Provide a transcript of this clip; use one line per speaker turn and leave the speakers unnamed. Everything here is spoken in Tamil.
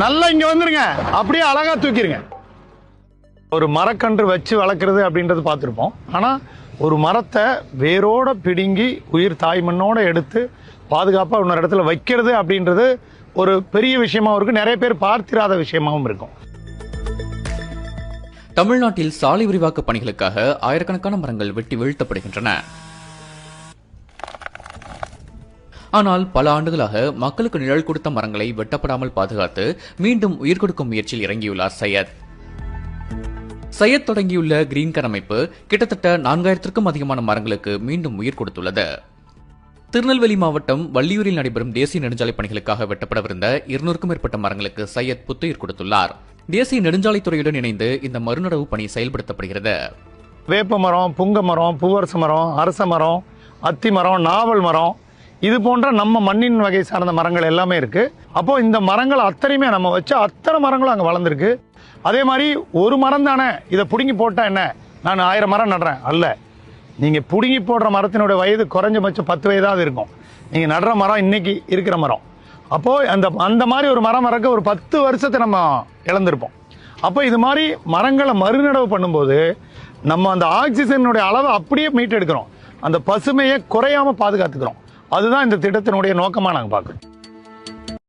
நல்லா இங்க வந்துருங்க. அப்படியே அழகா தூக்கிருங்க. ஒரு மரக்கன்று வச்சு வளர்க்குறது அப்படின்றது பார்த்துருப்போம். ஆனால் ஒரு மரத்தை வேரோட பிடுங்கி உயிர் தாய் மண்ணோட எடுத்து பாதுகாப்பாக இன்னொரு இடத்துல வைக்கிறது அப்படின்றது ஒரு பெரிய விஷயமாவும் இருக்கும். நிறைய பேர் பார்த்திராத விஷயமாவும் இருக்கும்.
தமிழ்நாட்டில் சாலை விரிவாக்க பணிகளுக்காக ஆயிரக்கணக்கான மரங்கள் வெட்டி வீழ்த்தப்படுகின்றன. ஆனால் பல ஆண்டுகளாக மக்களுக்கு நிழல் கொடுத்த மரங்களை வெட்டப்படாமல் பாதுகாத்து மீண்டும் உயிர் கொடுக்கும் முயற்சியில் இறங்கியுள்ளார் சையத். சையத் தொடங்கியுள்ள கிரீன் கர் அமைப்பு கிட்டத்தட்ட நான்காயிரத்திற்கும் அதிகமான மரங்களுக்கு மீண்டும் உயிர் கொடுத்துள்ளது. திருநெல்வேலி மாவட்டம் வள்ளியூரில் நடைபெறும் தேசிய நெடுஞ்சாலை பணிகளுக்காக வெட்டப்படவிருந்த இருநூறுக்கும் மேற்பட்ட மரங்களுக்கு சையத் புத்துயிர் கொடுத்துள்ளார். தேசிய நெடுஞ்சாலைத்துறையுடன் இணைந்து இந்த மறுநடவு பணி செயல்படுத்தப்படுகிறது.
வேப்ப மரம் புங்க மரம் பூவரச மரம் அரச மரம் அத்தி மரம் நாவல் மரம் இது போன்ற நம்ம மண்ணின் வகை சார்ந்த மரங்கள் எல்லாமே இருக்கு. அப்போ இந்த மரங்கள் அத்தனையுமே நம்ம வச்சு அத்தனை மரங்களும் அங்கே வளர்ந்துருக்கு. அதே மாதிரி ஒரு மரம் தானே இதை பிடுங்கி போட்டா என்ன? நான் ஆயிரம் மரம் நடுறேன். அல்ல. நீங்க பிடுங்கி போடுற மரத்தினுடைய வயது குறைஞ்சபட்சம் பத்து வயதாவது இருக்கும். நீங்க நடுற மரம் இன்னைக்கு இருக்கிற மரம். அப்போ அந்த அந்த மாதிரி ஒரு மரம் மறக்க ஒரு பத்து வருஷத்தை நம்ம இழந்திருப்போம். அப்போ இது மாதிரி மரங்களை மறுநடவு பண்ணும்போது நம்ம அந்த ஆக்சிஜனுடைய அளவை அப்படியே மீட்டெடுக்கிறோம். அந்த பசுமையை குறையாம பாதுகாத்துக்கிறோம். அதுதான் இந்த திட்டத்தினுடைய நோக்கமாக நாங்கள் பார்க்குறோம்.